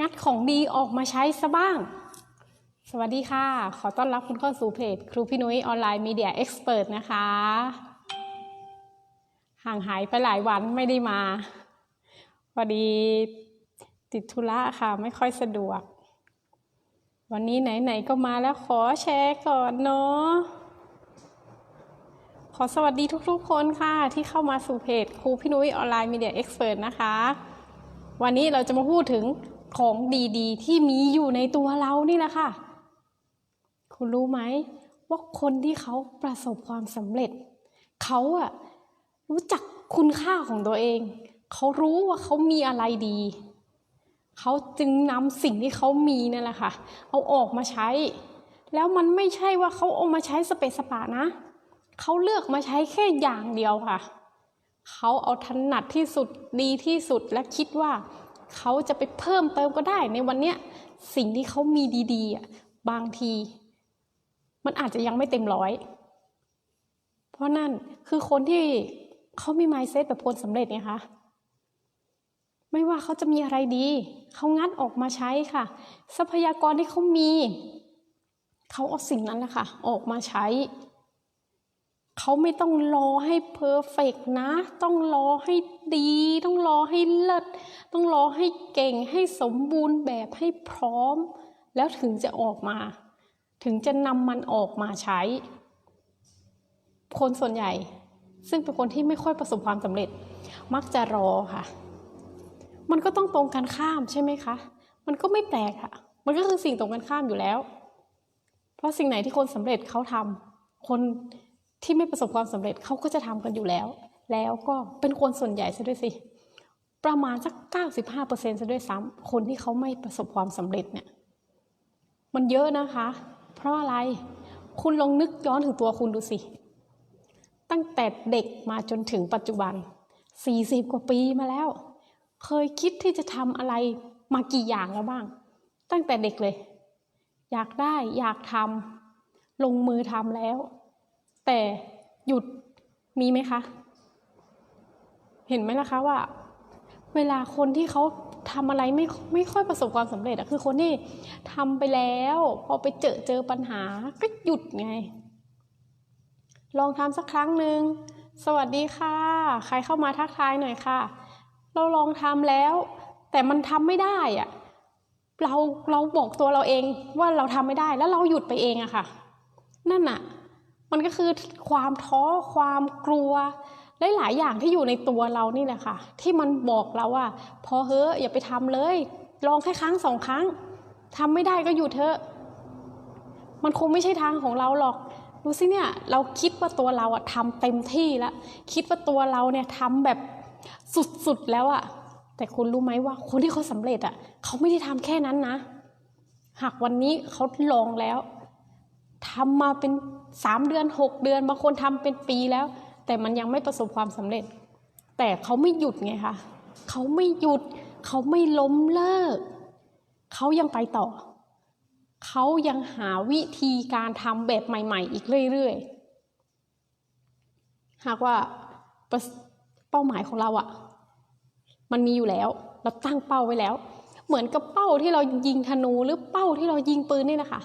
งัดของดีออกมาใช้ซะบ้าง สวัสดีค่ะ ขอต้อนรับคุณเข้าสู่เพจ ครูพี่นุ้ยออนไลน์มีเดียเอ็กซ์เพรสนะคะ ห่างหายไปหลายวันไม่ได้มา พอดีติดธุระค่ะ ไม่ค่อยสะดวก วันนี้ไหน ๆ ก็มาแล้วขอแชร์ก่อนเนาะขอสวัสดีทุกๆ คนค่ะ ที่เข้ามาสู่เพจครูพี่นุ้ยออนไลน์มีเดียเอ็กซ์เพรสนะคะ วันนี้เราจะมาพูดถึง ของดีๆ ที่มีอยู่ในตัวเรานี่แหละค่ะ คุณรู้ไหมว่าคนที่เขาประสบความสำเร็จ เขาอะรู้จักคุณค่าของตัวเอง เขารู้ว่าเขามีอะไรดี เขาจึงนำสิ่งที่เขามีนั่นแหละค่ะ เอาออกมาใช้ แล้วมันไม่ใช่ว่าเขาเอามาใช้สเปซสปะนะ เขาเลือกมาใช้แค่อย่างเดียวค่ะ เขาเอาถนัดที่สุดดีที่สุดและคิดว่า เขาจะไปเพิ่มเติมก็ได้ ในวันเนี้ยสิ่งที่เขามีดีๆบางที มันอาจจะยังไม่เต็มร้อย เพราะนั่นคือคนที่เขามี mindset แบบคนสำเร็จไงคะไม่ว่าเขาจะมีอะไรดี เขางัดออกมาใช้ค่ะ ทรัพยากรที่เขามี เขาเอาสิ่งนั้นแหละค่ะ ออกมาใช้ เขาไม่ต้องรอให้เพอร์เฟกนะ ต้องรอให้ดี ต้องรอให้เลิศ ต้องรอให้เก่ง ให้สมบูรณ์แบบให้พร้อม แล้วถึงจะออกมา ถึงจะนำมันออกมาใช้ คนส่วนใหญ่ ซึ่งเป็นคนที่ไม่ค่อยประสบความสำเร็จ มักจะรอค่ะ มันก็ต้องตรงกันข้ามใช่ไหมคะ มันก็ไม่แปลกค่ะ มันก็คือสิ่งตรงกันข้ามอยู่แล้ว เพราะสิ่งไหนที่คนสำเร็จเขาทำคน ที่ไม่ประสบความสำเร็จเขาก็จะทำกันอยู่แล้ว แล้วก็เป็นคนส่วนใหญ่ซะด้วยสิ ประมาณสัก 95%ซะด้วยซ้ำคนที่เขาไม่ประสบความสำเร็จเนี่ย มันเยอะนะคะ เพราะอะไร คุณลองนึกย้อนถึงตัวคุณดูสิ ตั้งแต่เด็กมาจนถึงปัจจุบัน 40 กว่าปีมาแล้ว เคยคิดที่จะทำอะไรมากี่อย่างแล้วบ้าง ตั้งแต่เด็กเลย อยากได้อยากทำลงมือทำแล้ว แต่หยุดมีไหมคะ เห็นไหมล่ะคะว่า เวลาคนที่เขาทำอะไรไม่ไม่ค่อยประสบความสำเร็จอะคือคนที่ทำไปแล้ว พอไปเจอเจอปัญหาก็หยุดไง ลองทำสักครั้งหนึ่งสวัสดีค่ะ ใครเข้ามาทักทายหน่อยค่ะ เราลองทำแล้ว แต่มันทำไม่ได้อะเราเราบอกตัวเราเองว่าเราทำไม่ได้แล้วเราหยุดไปเองอะค่ะ นั่นอะ มันก็คือความท้อความกลัวลหลายๆอย่างที่อยู่ในตัวเรานี่แหละค่ะ ที่มันบอกเราว่า พอเฮ้อย่าไปทำเลย ลองแค่ครั้งสองครั้งทำไม่ได้ก็หยุดเถอะมันคงไม่ใช่ทางของเราหรอกดูสิเนี่ยเราคิดว่าตัวเราอะทำเต็มที่แล้วคิดว่าตัวเราเนี่ยทำแบบสุดๆแล้วอะแต่คุณรู้ไหมว่าคนที่เขาสำเร็จอะเขาไม่ได้ทำแค่นั้นนะ หากวันนี้เขาลองแล้ว ทำมาเป็นสามเดือนหกเดือนบางคนทำเป็นปีแล้ว แต่มันยังไม่ประสบความสำเร็จ แต่เขาไม่หยุดไงคะเขาไม่หยุด เขาไม่ล้มเลิก เขายังไปต่อ เขายังหาวิธีการทำแบบใหม่ ๆ อีกเรื่อยๆ หากว่าเป้าหมายของเราอะมันมีอยู่แล้ว เราตั้งเป้าไว้แล้ว เหมือนกับเป้าที่เรายิงธนูหรือเป้าที่เรายิงปืนนี่นะคะ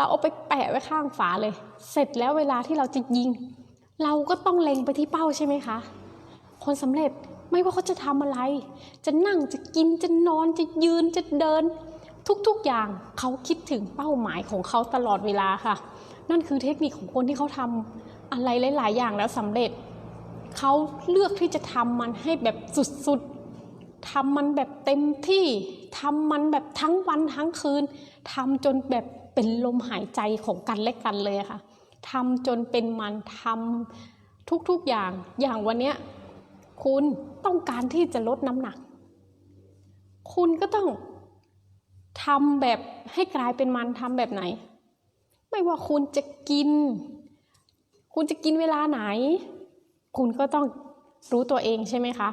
เราเอาไปแปะไว้ข้างฝาเลย เสร็จแล้วเวลาที่เราจะยิง เราก็ต้องเล็งไปที่เป้าใช่ไหมคะ คนสำเร็จไม่ว่าเขาจะทำอะไร จะนั่งจะกินจะนอนจะยืนจะเดิน ทุกๆอย่างเขาคิดถึงเป้าหมายของเขาตลอดเวลาค่ะ นั่นคือเทคนิคของคนที่เขาทำอะไรหลาย ๆ อย่างแล้วสำเร็จเขาเลือกที่จะทำมันให้แบบสุด ๆทำมันแบบเต็มที่ ทำมันแบบทั้งวันทั้งคืน ทำจนแบบ เป็นลมหายใจของกันและกันเลยค่ะทำจนเป็นมันทำทุกๆอย่าง อย่างวันเนี้ยคุณต้องการที่จะลดน้ำหนัก คุณก็ต้องทำแบบให้กลายเป็นมันทำแบบไหน ไม่ว่าคุณจะกิน คุณจะกินเวลาไหน คุณก็ต้องรู้ตัวเองใช่ไหมคะ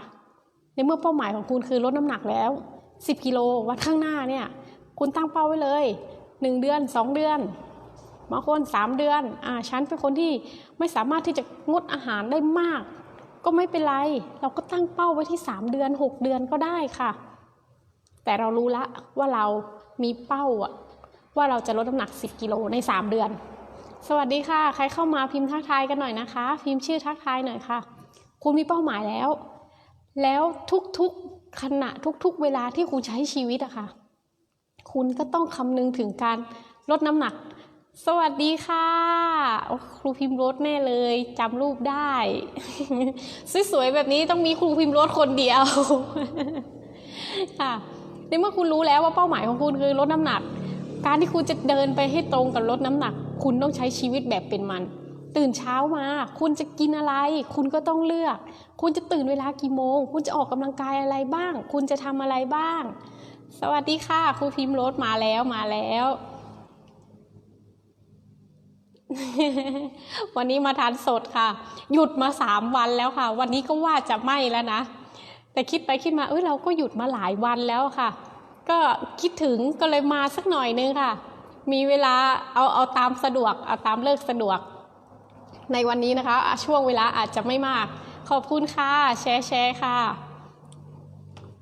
ในเมื่อเป้าหมายของคุณคือลดน้ำหนักแล้ว 10 กิโลวัดข้างหน้าเนี่ย คุณตั้งเป้าไว้เลย หนึ่งเดือนสองเดือนบางคนสามเดือนอ่าฉันเป็นคนที่ไม่สามารถที่จะงดอาหารได้มาก ก็ไม่เป็นไร เราก็ตั้งเป้าไว้ที่สามเดือนหกเดือนก็ได้ค่ะแแต่เรารู้ละว่าเรามีเป้าอะว่าเราจะลดน้ำหนัก 10 กิโลใน 3 เดือน สวัสดีค่ะ ใครเข้ามาพิมพ์ทักทายกันหน่อยนะคะ พิมพ์ชื่อทักทายหน่อยค่ะ คุณมีเป้าหมายแล้ว แล้วทุกๆขณะทุกๆ เวลาที่คุณใช้ชีวิตอะค่ะ คุณก็ต้องคำนึงถึงการลดน้ำหนัก สวัสดีค่ะ ครูพิมพ์รถแน่เลยจำรูปได้ สวยๆแบบนี้ต้องมีครูพิมพ์รถคนเดียวค่ะในเมื่อคุณรู้แล้วว่าเป้าหมายของคุณคือลดน้ำหนัก การที่คุณจะเดินไปให้ตรงกับลดน้ำหนัก คุณต้องใช้ชีวิตแบบเป็นมัน ตื่นเช้ามา คุณจะกินอะไร คุณก็ต้องเลือก คุณจะตื่นเวลากี่โมง คุณจะออกกำลังกายอะไรบ้าง คุณจะทำอะไรบ้าง สวัสดีค่ะครูพิมพ์รถมาแล้วมาแล้ว วันนี้มาทานสดค่ะ หยุดมาสามวันแล้วค่ะ วันนี้ก็ว่าจะไม่แล้วนะ แต่คิดไปคิดมาเอ้ยเราก็หยุดมาหลายวันแล้วค่ะ ก็คิดถึงก็เลยมาสักหน่อยนึงค่ะ มีเวลาเอาเอาตามสะดวกเอาตามเลิกสะดวก ในวันนี้นะคะ ช่วงเวลาอาจจะไม่มาก ขอบคุณค่ะ แชร์แชร์ค่ะ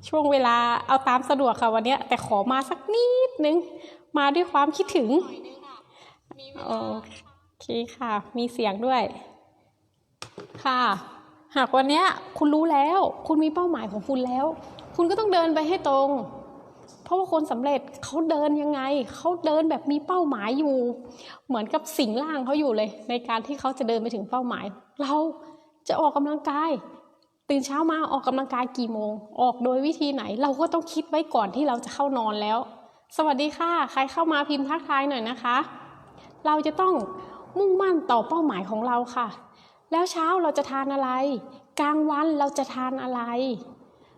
ช่วงเวลาเอาตามสะดวกค่ะวันนี้แต่ขอมาสักนิดนึง มาด้วยความคิดถึงโอเคค่ะ มีเสียงด้วย ค่ะ หากวันนี้คุณรู้แล้ว คุณมีเป้าหมายของคุณแล้ว คุณก็ต้องเดินไปให้ตรง เพราะว่าคนสำเร็จเขาเดินยังไง เขาเดินแบบมีเป้าหมายอยู่ เหมือนกับสิ่งล่างเขาอยู่เลย ในการที่เขาจะเดินไปถึงเป้าหมาย เราจะออกกำลังกาย ตื่นเช้ามาออกกำลังกายกี่โมง ออกโดยวิธีไหนเราก็ต้องคิดไว้ก่อนที่เราจะเข้านอนแล้ว สวัสดีค่ะ ใครเข้ามาพิมพ์ทักทายหน่อยนะคะ เราจะต้องมุ่งมั่นต่อเป้าหมายของเราค่ะ แล้วเช้าเราจะทานอะไร กลางวันเราจะทานอะไร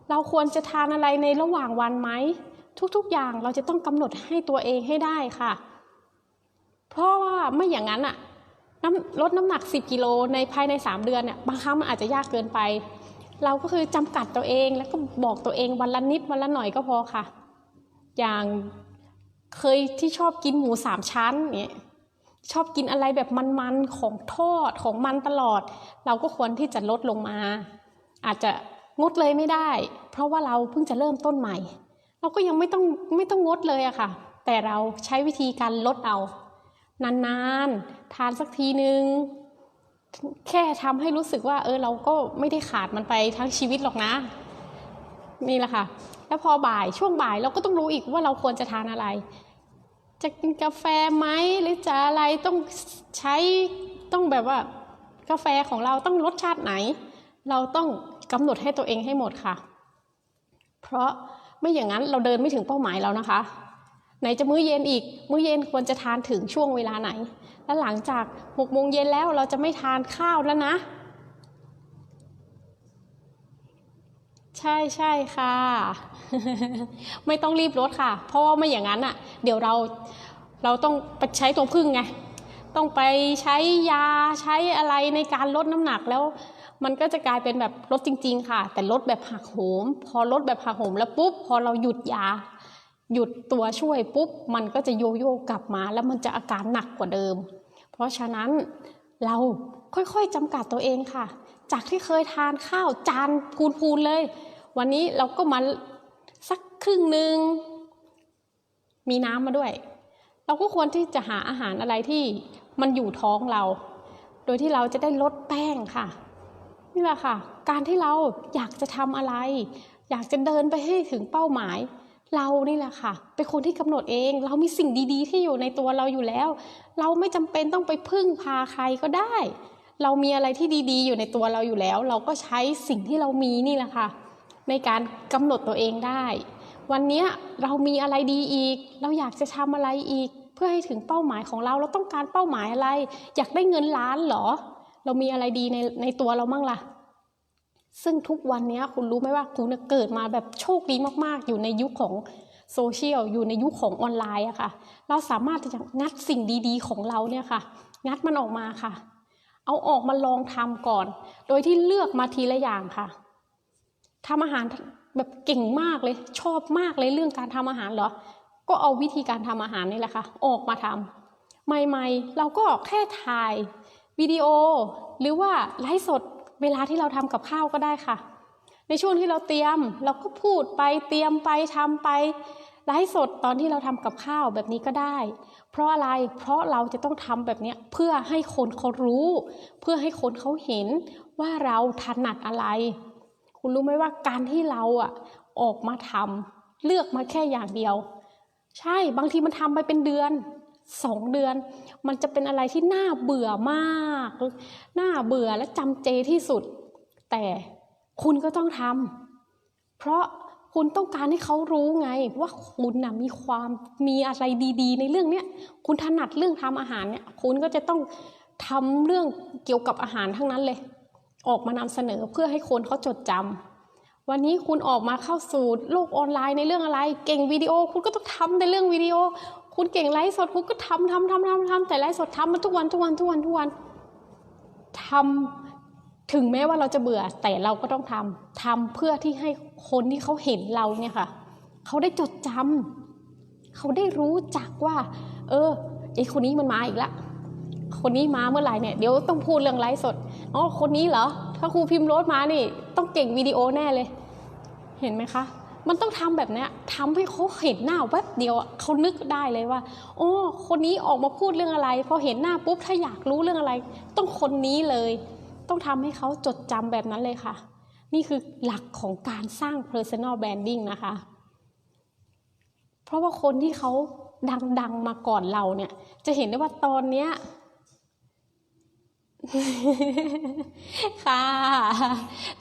เราควรจะทานอะไรในระหว่างวันไหมทุกๆ อย่างเราจะต้องกำหนดให้ตัวเองให้ได้ค่ะ เพราะว่าไม่อย่างนั้นอะน้ำลดน้ำหนัก 10 กิโลในภายใน 3 เดือนเนี่ยบางครั้งมันอาจจะยากเกินไป เราก็คือจำกัดตัวเองแล้วก็บอกตัวเองวันละนิดวันละหน่อยก็พอค่ะ อย่างเคยที่ชอบกินหมูสามชั้นเนี่ยชอบกินอะไรแบบมันๆของทอดของมันตลอด เราก็ควรที่จะลดลงมา อาจจะงดเลยไม่ได้ เพราะว่าเราเพิ่งจะเริ่มต้นใหม่ เราก็ยังไม่ต้องไม่ต้องงดเลยอะค่ะ แต่เราใช้วิธีการลดเอา นานๆ ทานสักทีนึง แค่ทำให้รู้สึกว่า เออเราก็ไม่ได้ขาดมันไปทั้งชีวิตหรอกนะนี่แหละค่ะ แล้วพอบ่ายช่วงบ่ายเราก็ต้องรู้อีกว่าเราควรจะทานอะไร จะกินกาแฟไหมหรือจะอะไรต้องใช้ต้องแบบว่ากาแฟของเราต้องรสชาติไหน เราต้องกำหนดให้ตัวเองให้หมดค่ะ เพราะไม่อย่างนั้นเราเดินไม่ถึงเป้าหมายแล้วนะคะ ไหนจะมื้อเย็นอีก มื้อเย็นควรจะทานถึงช่วงเวลาไหน แล้วหลังจากหกโมงเย็นแล้วเราจะไม่ทานข้าวแล้วนะ ใช่ใช่ค่ะ ไม่ต้องรีบลดค่ะ เพราะว่าไม่อย่างนั้นอะ เดี๋ยวเราเราต้องไปใช้ตัวพึ่งไง ต้องไปใช้ยาใช้อะไรในการลดน้ำหนักแล้ว มันก็จะกลายเป็นแบบลดจริง ๆ ค่ะ แต่ลดแบบหักโหม พอลดแบบหักโหมแล้วปุ๊บพอเราหยุดยา หยุดตัวช่วยปุ๊บมันก็จะโยโย่กลับมา แล้วมันจะอาการหนักกว่าเดิม เพราะฉะนั้นเราค่อยๆจำกัดตัวเองค่ะ จากที่เคยทานข้าวจานพูนๆเลย วันนี้เราก็มาสักครึ่งหนึ่งมีน้ำมาด้วย เราก็ควรที่จะหาอาหารอะไรที่มันอยู่ท้องเรา โดยที่เราจะได้ลดแป้งค่ะ นี่แหละค่ะ การที่เราอยากจะทำอะไร อยากจะเดินไปให้ถึงเป้าหมาย เรานี่แหละค่ะ เป็นคนที่กำหนดเอง เรามีสิ่งดีๆ ที่อยู่ในตัวเราอยู่แล้ว เราไม่จำเป็นต้องไปพึ่งพาใครก็ได้ เรามีอะไรที่ดีๆ อยู่ในตัวเราอยู่แล้ว เราก็ใช้สิ่งที่เรามีนี่แหละค่ะ ในการกำหนดตัวเองได้ วันนี้เรามีอะไรดีอีก เราอยากจะทำอะไรอีก เพื่อให้ถึงเป้าหมายของเรา เราต้องการเป้าหมายอะไร อยากได้เงินล้านเหรอ เรามีอะไรดีในในตัวเรามั่งล่ะ ซึ่งทุกวันนี้คุณรู้ไหมว่าคุณเกิดมาแบบโชคดีมากๆ อยู่ในยุคของโซเชียลอยู่ในยุคของออนไลน์อะค่ะ เราสามารถที่จะงัดสิ่งดีๆ ของเราเนี่ยค่ะ งัดมันออกมาค่ะ เอาออกมาลองทำก่อน โดยที่เลือกมาทีละอย่างค่ะทำอาหารแบบเก่งมากเลยชอบมากเลยเรื่องการทำอาหารเหรอ ก็เอาวิธีการทำอาหารนี่แหละค่ะ ออกมาทำใหม่ ๆ เราก็แค่ถ่ายวิดีโอ หรือว่าไลฟ์สด เวลาที่เราทำกับข้าวก็ได้ค่ะ ในช่วงที่เราเตรียมเราก็พูดไปเตรียมไปทำไปไลฟ์สดตอนที่เราทำกับข้าวแบบนี้ก็ได้ เพราะอะไรเพราะเราจะต้องทำแบบนี้เพื่อให้คนเขารู้ เพื่อให้คนเขาเห็นว่าเราถนัดอะไร คุณรู้ไหมว่าการที่เราอะออกมาทำเลือกมาแค่อย่างเดียว ใช่บางทีมันทำไปเป็นเดือน สองเดือน มันจะเป็นอะไรที่น่าเบื่อมากน่าเบื่อและจำเจที่สุด แต่คุณก็ต้องทำเพราะคุณต้องการให้เขารู้ไง ว่าคุณนะมีความมีอะไรดีๆ ในเรื่องเนี้ยคุณถนัดเรื่องทำอาหารเนี่ยคุณก็จะต้องทำเรื่องเกี่ยวกับอาหารทั้งนั้นเลย ออกมานำเสนอเพื่อให้คนเขาจดจำวันนี้คุณออกมาเข้าสู่โลกออนไลน์ในเรื่องอะไร เก่งวิดีโอ คุณก็ต้องทำในเรื่องวิดีโอ คุณเก่งไลฟ์สดคุณก็ทำทำทำทำทำแต่ไลฟ์สดทำมันทุกวันทุกวันทุกวันทุกวันทำถึงแม้ว่าเราจะเบื่อแต่เราก็ต้องทำทำเพื่อที่ให้คนที่เขาเห็นเราเนี่ยค่ะเขาได้จดจำเขาได้รู้จักว่า เออไอคนนี้มันมาอีกละคนนี้มาเมื่อไหร่เนี่ยเดี๋ยวต้องพูดเรื่องไลฟ์สดอ๋อคนนี้เหรอถ้าครูพิมพ์รดมานี่ ต้องเก่งวิดีโอแน่เลย เห็นไหมคะ มันต้องทำแบบนี้ยทำให้เขาเห็นหน้าแวบเดียวเขานึกได้เลยว่า โอ้คนนี้ออกมาพูดเรื่องอะไรพอเห็นหน้าปุ๊บถ้าอยากรู้เรื่องอะไร ต้องคนนี้เลย ต้องทำให้เขาจดจำแบบนั้นเลยค่ะ นี่คือหลักของการสร้าง personal branding นะคะ เพราะว่าคนที่เขาดังๆมาก่อนเราเนี่ย จะเห็นได้ว่าตอนเนี้ยค่ะ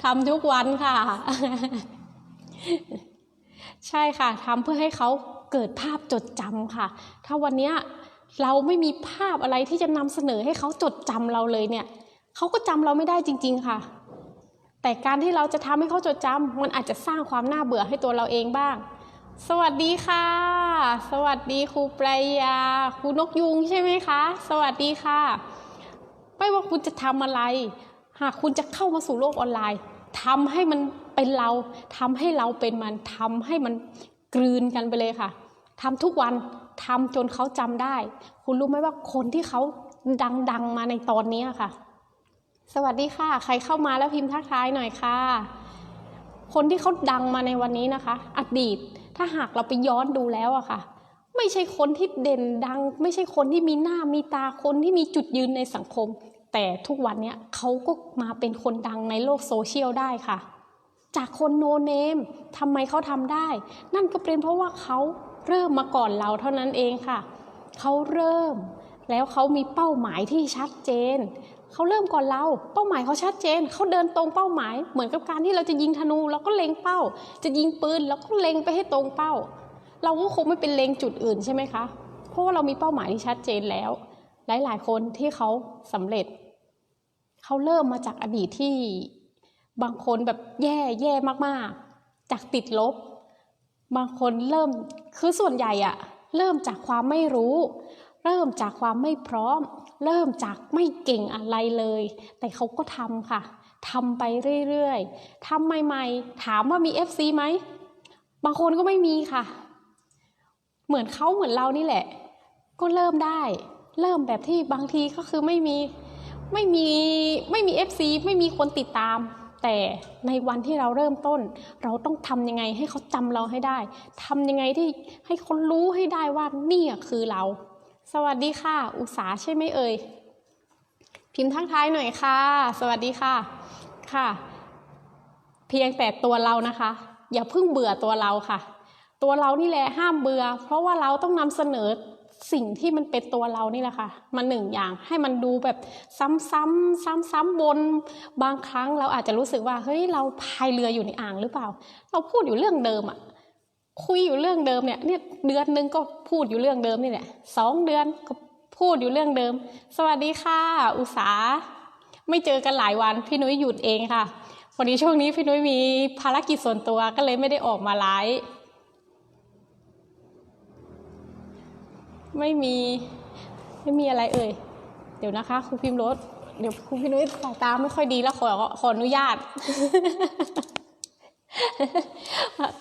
ทำทุกวันค่ะ ใช่ค่ะทำเพื่อให้เขาเกิดภาพจดจำค่ะ ถ้าวันนี้เราไม่มีภาพอะไรที่จะนำเสนอให้เขาจดจำเราเลยเนี่ยเขาก็จำเราไม่ได้จริง ๆ ค่ะ แต่การที่เราจะทำให้เขาจดจำมันอาจจะสร้างความน่าเบื่อให้ตัวเราเองบ้าง สวัสดีค่ะ สวัสดีครูปรายาครูนกยุงใช่ไหมคะ สวัสดีค่ะ ไม่ว่าคุณจะทำอะไร หากคุณจะเข้ามาสู่โลกออนไลน์ทำให้มัน เป็นเราทำให้เราเป็นมันทำให้มันกลืนกันไปเลยค่ะทำทุกวันทำจนเขาจำได้ คุณรู้ไหมว่าคนที่เขาดังๆมาในตอนนี้ค่ะ สวัสดีค่ะ ใครเข้ามาแล้วพิมพ์ทักทายหน่อยค่ะ คนที่เขาดังมาในวันนี้นะคะ อดีตถ้าหากเราไปย้อนดูแล้วอะค่ะ ไม่ใช่คนที่เด่นดัง ไม่ใช่คนที่มีหน้ามีตาคนที่มีจุดยืนในสังคม แต่ทุกวันเนี้ยเขาก็มาเป็นคนดังในโลกโซเชียลได้ค่ะ จากคนโนเนมทำไมเขาทำได้ นั่นก็เป็นเพราะว่าเขาเริ่มมาก่อนเราเท่านั้นเองค่ะ เขาเริ่ม แล้วเขามีเป้าหมายที่ชัดเจน เขาเริ่มก่อนเรา เป้าหมายเขาชัดเจน เขาเดินตรงเป้าหมาย เหมือนกับการที่เราจะยิงธนูเราก็เล็งเป้า จะยิงปืนเราก็เล็งไปให้ตรงเป้า เราก็คงไม่เป็นเล็งจุดอื่นใช่ไหมคะ เพราะว่าเรามีเป้าหมายที่ชัดเจนแล้ว หลายๆ คนที่เขาสำเร็จ เขาเริ่มมาจากอดีตที่ บางคนแบบแย่แย่มากๆ จากติดลบ บางคนเริ่มคือส่วนใหญ่อะเริ่มจากความไม่รู้ เริ่มจากความไม่พร้อม เริ่มจากไม่เก่งอะไรเลย แต่เขาก็ทำค่ะทำไปเรื่อยๆทำใหม่ๆ ถามว่ามี FC ไหม บางคนก็ไม่มีค่ะ เหมือนเขาเหมือนเรานี่แหละ ก็เริ่มได้ เริ่มแบบที่บางทีก็คือไม่มี ไม่มี ไม่มี FC ไม่มีคนติดตาม แต่ในวันที่เราเริ่มต้น เราต้องทำยังไงให้เขาจำเราให้ได้ทำยังไงที่ให้คนรู้ให้ได้ว่านี่คือเรา สวัสดีค่ะ อุสาใช่ไหมเอ่ยพิมพ์ทักทายหน่อยค่ะ สวัสดีค่ะค่ะ เพียงแต่ตัวเรานะคะ อย่าเพิ่งเบื่อตัวเราค่ะ ตัวเรานี่แหละห้ามเบื่อ เพราะว่าเราต้องนำเสนอ สิ่งที่มันเป็นตัวเรานี่แหละค่ะมาหนึ่งอย่างให้มันดูแบบซ้ำๆซ้ำๆบนบางครั้งเราอาจจะรู้สึกว่าเฮ้ยเราพายเรืออยู่ในอ่างหรือเปล่า เราพูดอยู่เรื่องเดิมอะคุยอยู่เรื่องเดิมเนี่ยเนี่ยเดือนหนึงก็พูดอยู่เรื่องเดิมนี่แหละสองเดือนก็พูดอยู่เรื่องเดิม สวัสดีค่ะ อุสาไม่เจอกันหลายวันพี่นุ้ยหยุดเองค่ะวันนี้ช่วงนี้พี่นุ้ยมีภารกิจส่วนตัวก็เลยไม่ได้ออกมาไลฟ์ ไม่มีไม่มีอะไรเอ่ย เดี๋ยวนะคะครูพิมพ์รถ เดี๋ยวครูพี่นุ้ยสายตาไม่ค่อยดีแล้วขอขออนุญาต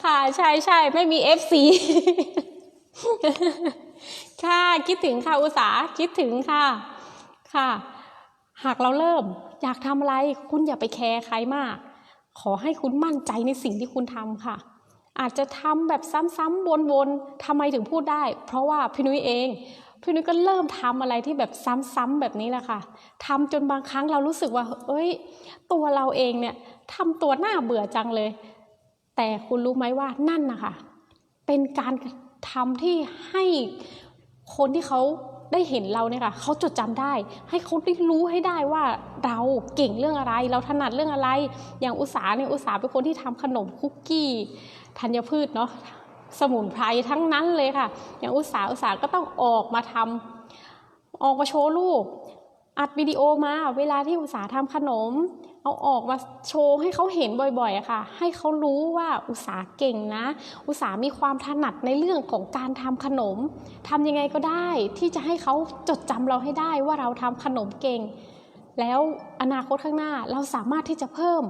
ค่ะใช่ใช่ไม่มีเอฟซีค่ะคิดถึงค่ะอุตสาคิดถึงค่ะ ค่ะ หากเราเริ่มอยากทำอะไร คุณอย่าไปแคร์ใครมาก ขอให้คุณมั่นใจในสิ่งที่คุณทำค่ะ อาจจะทำแบบซ้ำๆวนๆทำไมถึงพูดได้ เพราะว่าพี่นุ้ยเองพี่นุ้ยก็เริ่มทำอะไรที่แบบซ้ำๆแบบนี้แหละค่ะทำจนบางครั้งเรารู้สึกว่า เอ้ย ตัวเราเองเนี่ยทำตัวหน้าเบื่อจังเลย แต่คุณรู้ไหมว่านั่นนะคะเป็นการทำที่ให้คนที่เขาได้เห็นเราเนี่ยค่ะเขาจดจำได้ ให้เขาได้รู้ให้ได้ว่าเราเก่งเรื่องอะไร เราถนัดเรื่องอะไร อย่างอุตสาหเนี่ยอุตสาหเป็นคนที่ทำขนมคุกกี้ ธัญพืชเนาะสมุนไพรทั้งนั้นเลยค่ะ อย่างอุตสาหอุตสาหก็ต้องออกมาทำออกมาโชว์รูปอัดวิดีโอมาเวลาที่อุตสาหทำขนม เอาออกมาโชว์ให้เขาเห็นบ่อยๆค่ะ ให้เขารู้ว่าอุตสาหเก่งนะ อุตสาหมีความถนัดในเรื่องของการทำขนมทำยังไงก็ได้ที่จะให้เขาจดจำเราให้ได้ว่าเราทำขนมเก่ง แล้วอนาคตข้างหน้าเราสามารถที่จะเพิ่ม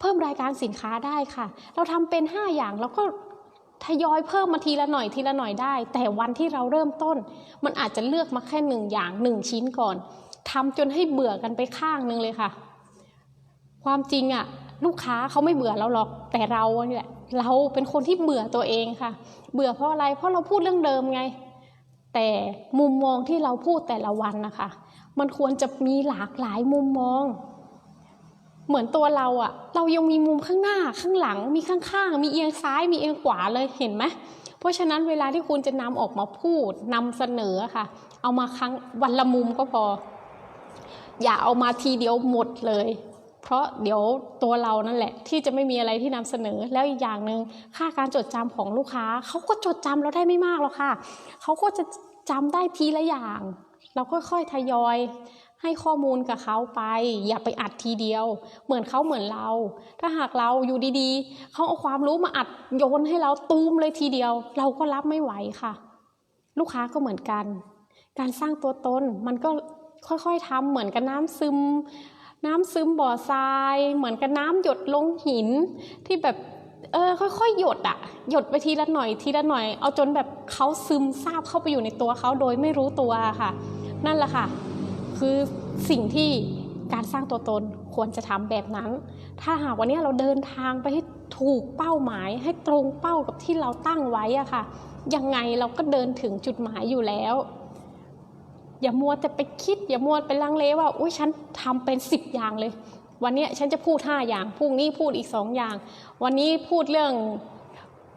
เพิ่มรายการสินค้าได้ค่ะ เราทำเป็น 5 อย่างแล้วก็ทยอยเพิ่มมาทีละหน่อยทีละหน่อยได้ แต่วันที่เราเริ่มต้น มันอาจจะเลือกมาแค่หนึ่งอย่างหนึ่งชิ้นก่อนทำจนให้เบื่อกันไปข้างนึงเลยค่ะ ความจริงอะลูกค้าเขาไม่เบื่อเราหรอกแต่เราเนี่ยเราเป็นคนที่เบื่อตัวเองค่ะ เบื่อเพราะอะไรเพราะเราพูดเรื่องเดิมไง แต่มุมมองที่เราพูดแต่ละวันนะคะ มันควรจะมีหลากหลายมุมมอง เหมือนตัวเราอะเรายังมีมุมข้างหน้าข้างหลัง มีข้างๆ มีเอียงซ้าย มีเอียงขวาเลยเห็นไหมเพราะฉะนั้นเวลาที่คุณจะนำออกมาพูดนำเสนอค่ะ เอามาครั้งวันละมุมก็พอ อย่าเอามาทีเดียวหมดเลย เพราะเดี๋ยวตัวเรานั่นแหละ ที่จะไม่มีอะไรที่นำเสนอแล้วอีกอย่างหนึ่งค่าการจดจำของลูกค้าเขาก็จดจำเราได้ไม่มากหรอกค่ะเขาก็จะจำได้ทีละอย่าง เราค่อยๆทยอย ให้ข้อมูลกับเขาไป อย่าไปอัดทีเดียว เหมือนเขาเหมือนเรา ถ้าหากเราอยู่ดีๆเขาเอาความรู้มาอัดโยนให้เราตูมเลยทีเดียว เราก็รับไม่ไหวค่ะ ลูกค้าก็เหมือนกัน การสร้างตัวตนมันก็ค่อยๆทำเหมือนกับน้ำซึม น้ำซึมบ่อทราย เหมือนกับน้ำหยดลงหินที่แบบเออค่อยๆหยดอะหยดไปทีละหน่อยทีละหน่อย เอาจนแบบเขาซึมซาบเข้าไปอยู่ในตัวเขาโดยไม่รู้ตัวค่ะ นั่นแหละค่ะ คือสิ่งที่การสร้างตัวตนควรจะทำแบบนั้น ถ้าหากวันนี้เราเดินทางไปให้ถูกเป้าหมาย ให้ตรงเป้ากับที่เราตั้งไว้อะค่ะ ยังไงเราก็เดินถึงจุดหมายอยู่แล้ว อย่ามัวแต่ไปคิด อย่ามัวไปลังเลว่าอุ้ยฉันทำเป็นสิบอย่างเลย วันนี้ฉันจะพูดห้าอย่างพรุ่งนี้พูดอีกสองอย่าง วันนี้พูดเรื่อง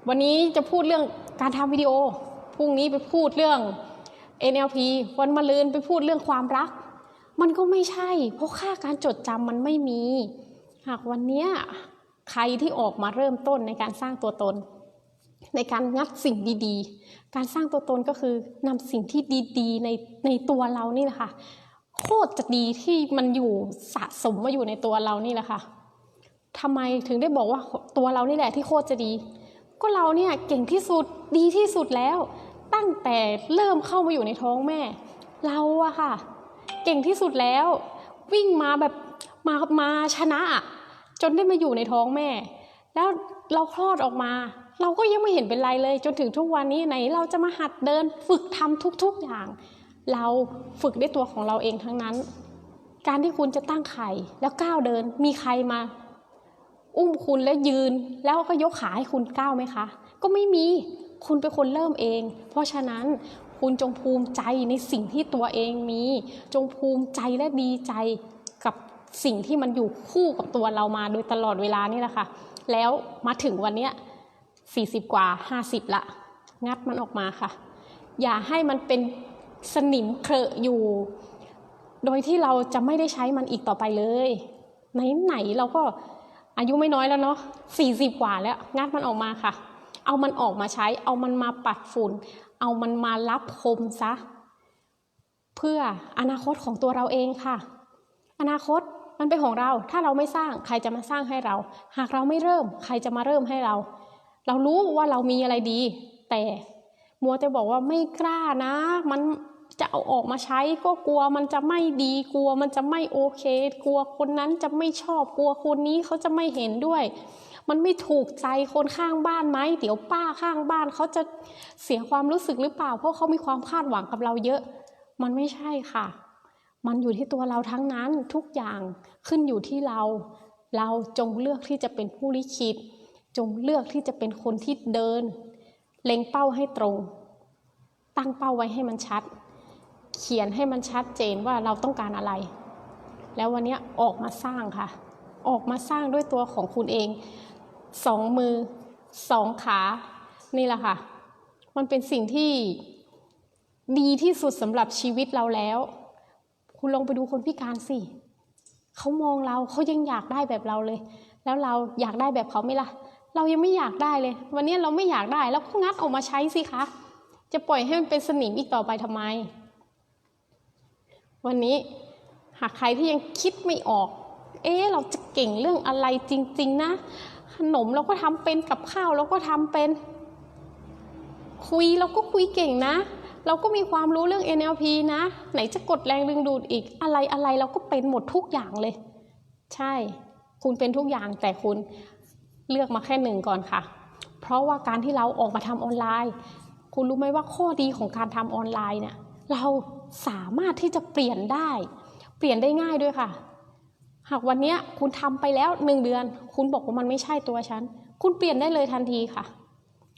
วันนี้จะพูดเรื่องการทำวิดีโอพรุ่งนี้ไปพูดเรื่อง NLP วันมะรืนไปพูดเรื่องความรัก มันก็ไม่ใช่ เพราะค่าการจดจำมันไม่มี หากวันนี้ใครที่ออกมาเริ่มต้นในการสร้างตัวตน ในการงัดสิ่งดีๆ การสร้างตัวตนก็คือนำสิ่งที่ดีๆในในตัวเรานี่แหละค่ะโคตรจะดีที่มันอยู่สะสมมาอยู่ในตัวเรานี่แหละค่ะทำไมถึงได้บอกว่าตัวเรานี่แหละที่โคตรจะดี ก็เราเนี่ยเก่งที่สุดดีที่สุดแล้ว ตั้งแต่เริ่มเข้ามาอยู่ในท้องแม่ เราอะค่ะ เก่งที่สุดแล้ว วิ่งมาแบบมามาชนะ จนได้มาอยู่ในท้องแม่ แล้วเราคลอดออกมา เราก็ยังไม่เห็นเป็นไรเลย จนถึงทุกวันนี้ไหนเราจะมาหัดเดินฝึกทำทุก ๆอย่าง เราฝึกด้วยตัวของเราเองทั้งนั้น การที่คุณจะตั้งไข่แล้วก้าวเดินมีใครมา อุ้มคุณแล้วยืน แล้วก็ยกขาให้คุณก้าวไหมคะ ก็ไม่มีคุณเป็นคนเริ่มเอง เพราะฉะนั้น คุณจงภูมิใจในสิ่งที่ตัวเองมี จงภูมิใจและดีใจกับสิ่งที่มันอยู่คู่กับตัวเรามาโดยตลอดเวลานี่แหละค่ะ แล้วมาถึงวันเนี้ย40 กว่า 50 ละ งัดมันออกมาค่ะ อย่าให้มันเป็นสนิมเครอะอยู่ โดยที่เราจะไม่ได้ใช้มันอีกต่อไปเลย ไหนๆเราก็อายุไม่น้อยแล้วเนาะ40 กว่าแล้วงัดมันออกมาค่ะ เอามันออกมาใช้ เอามันมาปัดฝุ่น เอามันมารับคมซะ เพื่ออนาคตของตัวเราเองค่ะ อนาคตมันเป็นของเรา ถ้าเราไม่สร้างใครจะมาสร้างให้เรา หากเราไม่เริ่ม ใครจะมาเริ่มให้เรา เรารู้ว่าเรามีอะไรดี แต่มัวแต่บอกว่าไม่กล้านะ มันจะเอาออกมาใช้ก็กลัวมันจะไม่ดีกลัว มันจะไม่โอเค กลัวคนนั้นจะไม่ชอบกลัวคนนี้เขาจะไม่เห็นด้วย มันไม่ถูกใจคนข้างบ้านไหมเดี๋ยวป้าข้างบ้านเขาจะเสียความรู้สึกหรือเปล่า เพราะเขามีความคาดหวังกับเราเยอะ มันไม่ใช่ค่ะ มันอยู่ที่ตัวเราทั้งนั้นทุกอย่างขึ้นอยู่ที่เรา เราจงเลือกที่จะเป็นผู้ลิขิต จงเลือกที่จะเป็นคนที่เดิน เล็งเป้าให้ตรง ตั้งเป้าไว้ให้มันชัด เขียนให้มันชัดเจนว่าเราต้องการอะไรแล้ววันนี้ออกมาสร้างค่ะ ออกมาสร้างด้วยตัวของคุณเอง สองมือสองขานี่แหละค่ะ มันเป็นสิ่งที่ดีที่สุดสำหรับชีวิตเราแล้ว คุณลองไปดูคนพิการสิเขามองเราเขายังอยากได้แบบเราเลย แล้วเราอยากได้แบบเขาไหมล่ะ เรายังไม่อยากได้เลย วันนี้เราไม่อยากได้แล้วก็งัดออกมาใช้สิคะจะปล่อยให้มันเป็นสนิมอีกต่อไปทำไม วันนี้หากใครที่ยังคิดไม่ออก เอ๊ะเราจะเก่งเรื่องอะไรจริง ๆ นะ ขนมเราก็ทำเป็นกับข้าวเราก็ทำเป็น คุยเราก็คุยเก่งนะ เราก็มีความรู้เรื่อง NLP นะ ไหนจะกดแรงดึงดูดอีกอะไรอะไรเราก็เป็นหมดทุกอย่างเลย ใช่ คุณเป็นทุกอย่างแต่คุณเลือกมาแค่หนึ่งก่อนค่ะ เพราะว่าการที่เราออกมาทำออนไลน์ คุณรู้ไหมว่าข้อดีของการทำออนไลน์เนี่ยเราสามารถที่จะเปลี่ยนได้ เปลี่ยนได้ง่ายด้วยค่ะ หากวันนี้คุณทำไปแล้วหนึ่งเดือน คุณบอกว่ามันไม่ใช่ตัวฉัน คุณเปลี่ยนได้เลยทันทีค่ะ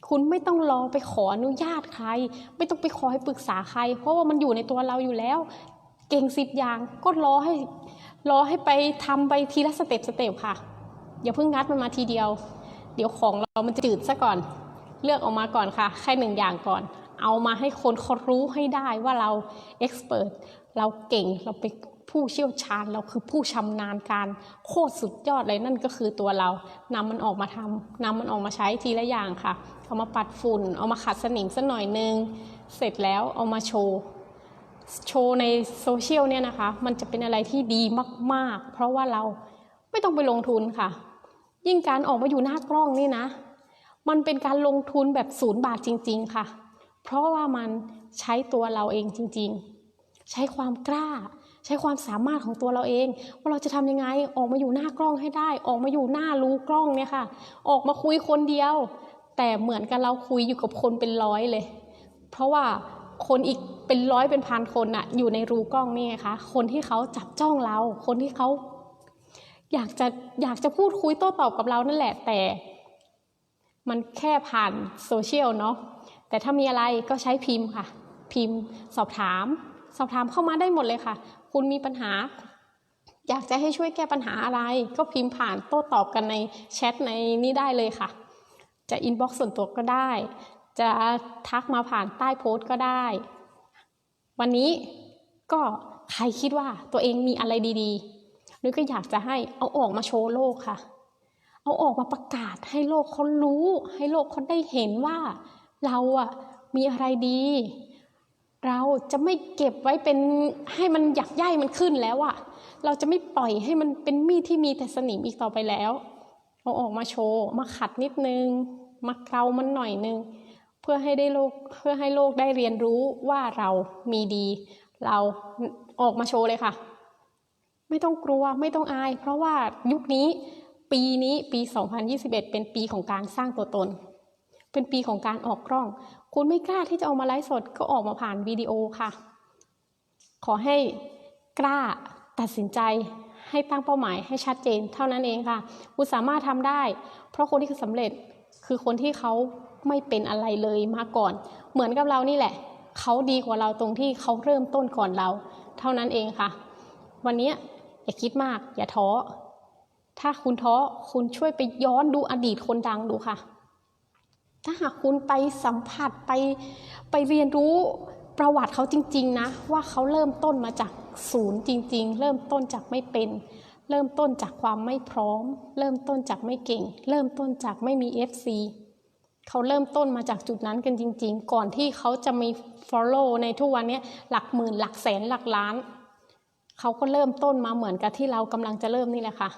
คุณไม่ต้องรอไปขออนุญาตใคร ไม่ต้องไปขอให้ปรึกษาใคร เพราะว่ามันอยู่ในตัวเราอยู่แล้ว เก่งสิบอย่างก็รอให้รอให้ไปทำไปทีละสเต็ปสเต็ปค่ะ อย่าเพิ่งงัดมันมาทีเดียว เดี๋ยวของเรามันจะจืดซะก่อน เลือกออกมาก่อนค่ะ แค่หนึ่งอย่างก่อน เอามาให้คนเขารู้ให้ได้ว่าเราเอ็กซ์เพรสเราเก่งเราเป็น ผู้เชี่ยวชาญเราคือผู้ชำนาญการโคตรสุดยอดเลยนั่นก็คือตัวเรานำมันออกมาทำนำมันออกมาใช้ทีละอย่างค่ะ เอามาปัดฝุ่น เอามาขัดสนิมสักหน่อยนึง เสร็จแล้วเอามาโชว์โชว์ในโซเชียลเนี่ยนะคะ มันจะเป็นอะไรที่ดีมาก ๆ เพราะว่าเราไม่ต้องไปลงทุนค่ะ ยิ่งการออกมาอยู่หน้ากล้องนี่นะ มันเป็นการลงทุนแบบศูนย์บาทจริง ๆ ค่ะ เพราะว่ามันใช้ตัวเราเองจริง ๆ ใช้ความกล้า ใช้ความสามารถของตัวเราเอง ว่าเราจะทำยังไงออกมาอยู่หน้ากล้องให้ได้ ออกมาอยู่หน้ารูกล้องเนี่ยค่ะ ออกมาคุยคนเดียว แต่เหมือนกับเราคุยอยู่กับคนเป็นร้อยเลย เพราะว่าคนอีกเป็นร้อยเป็นพันคนน่ะอยู่ในรูกล้องนี่ไงคะคนที่เขาจับจ้องเรา คนที่เขาอยากจะอยากจะพูดคุยโต้ตอบกับเรานั่นแหละแต่ มันแค่ผ่านโซเชียลเนาะแต่ถ้ามีอะไรก็ใช้พิมพ์ค่ะ พิมพ์สอบถาม สอบถามเข้ามาได้หมดเลยค่ะ คุณมีปัญหา อยากจะให้ช่วยแก้ปัญหาอะไร ก็พิมพ์ผ่านโต้ตอบกันในแชทในนี้ได้เลยค่ะ จะอินบ็อกซ์ส่วนตัวก็ได้ จะทักมาผ่านใต้โพสต์ก็ได้ วันนี้ก็ใครคิดว่าตัวเองมีอะไรดีๆนุ้ยก็อยากจะให้เอาออกมาโชว์โลกค่ะ เอาออกมาประกาศให้โลกเขารู้ ให้โลกเขาได้เห็นว่าเราอะมีอะไรดี เราจะไม่เก็บไว้เป็นให้มันหยักย่ายมันขึ้นแล้วอะเราจะไม่ปล่อยให้มันเป็นมีดที่มีแต่สนิมอีกต่อไปแล้วเอาออกมาโชว์มาขัดนิดนึง มาเกลามันหน่อยนึง เพื่อให้ได้โลกเพื่อให้โลกได้เรียนรู้ว่าเรามีดี เราออกมาโชว์เลยค่ะ ไม่ต้องกลัวไม่ต้องอาย เพราะว่ายุคนี้ปีนี้ปี 2021 เป็นปีของการสร้างตัวตน เป็นปีของการออกกล้อง คุณไม่กล้าที่จะออกมาไลฟ์สดก็ออกมาผ่านวิดีโอค่ะ ขอให้กล้าตัดสินใจให้ตั้งเป้าหมายให้ชัดเจนเท่านั้นเองค่ะ คุณสามารถทำได้ เพราะคนที่สำเร็จคือคนที่เขาไม่เป็นอะไรเลยมาก่อน เหมือนกับเรานี่แหละ เขาดีกว่าเราตรงที่เขาเริ่มต้นก่อนเรา เท่านั้นเองค่ะ วันนี้อย่าคิดมาก อย่าท้อ ถ้าคุณท้อคุณช่วยไปย้อนดูอดีตคนดังดูค่ะ ถ้าหากคุณไปสัมผัสไปไปเรียนรู้ประวัติเขาจริง ๆ นะ ว่าเขาเริ่มต้นมาจากศูนย์จริง ๆ เริ่มต้นจากไม่เป็น เริ่มต้นจากความไม่พร้อม เริ่มต้นจากไม่เก่ง เริ่มต้นจากไม่มี FC เขาเริ่มต้นมาจากจุดนั้นกันจริง ๆ ก่อนที่เขาจะมี follow ในทุกวันนี้หลักหมื่นหลักแสนหลักล้าน เขาก็เริ่มต้นมาเหมือนกับที่เรากำลังจะเริ่มนี่แหละค่ะ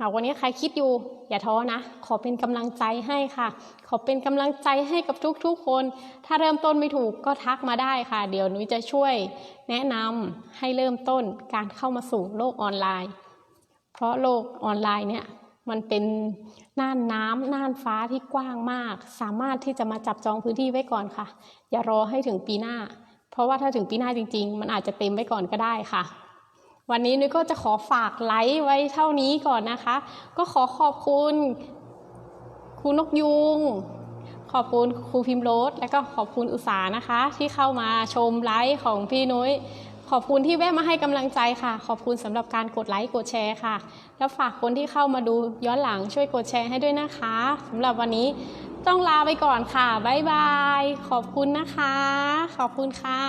หากวันนี้ใครคิดอยู่ อย่าท้อนะ ขอเป็นกำลังใจให้ค่ะ ขอเป็นกำลังใจให้กับทุกๆคน ถ้าเริ่มต้นไม่ถูกก็ทักมาได้ค่ะ เดี๋ยวนุ้ยจะช่วยแนะนำให้เริ่มต้นการเข้ามาสู่โลกออนไลน์ เพราะโลกออนไลน์เนี่ยมันเป็นน่านน้ำน่านฟ้าที่กว้างมาก สามารถที่จะมาจับจองพื้นที่ไว้ก่อนค่ะ อย่ารอให้ถึงปีหน้า เพราะว่าถ้าถึงปีหน้าจริง ๆ มันอาจจะเต็มไว้ก่อนก็ได้ค่ะ วันนี้นุ้ยก็จะขอฝากไลค์ไว้เท่านี้ก่อนนะคะ ก็ขอขอบคุณครูนกยุง ขอบคุณครูพิมพ์โรสและก็ขอบคุณอุตสานะคะ ที่เข้ามาชมไลฟ์ของพี่นุ้ยขอบคุณที่แวะมาให้กำลังใจค่ะ ขอบคุณสำหรับการกดไลค์กดแชร์ค่ะ แล้วฝากคนที่เข้ามาดูย้อนหลังช่วยกดแชร์ให้ด้วยนะคะสำหรับวันนี้ต้องลาไปก่อนค่ะ บ๊ายบาย ขอบคุณนะคะ ขอบคุณค่ะ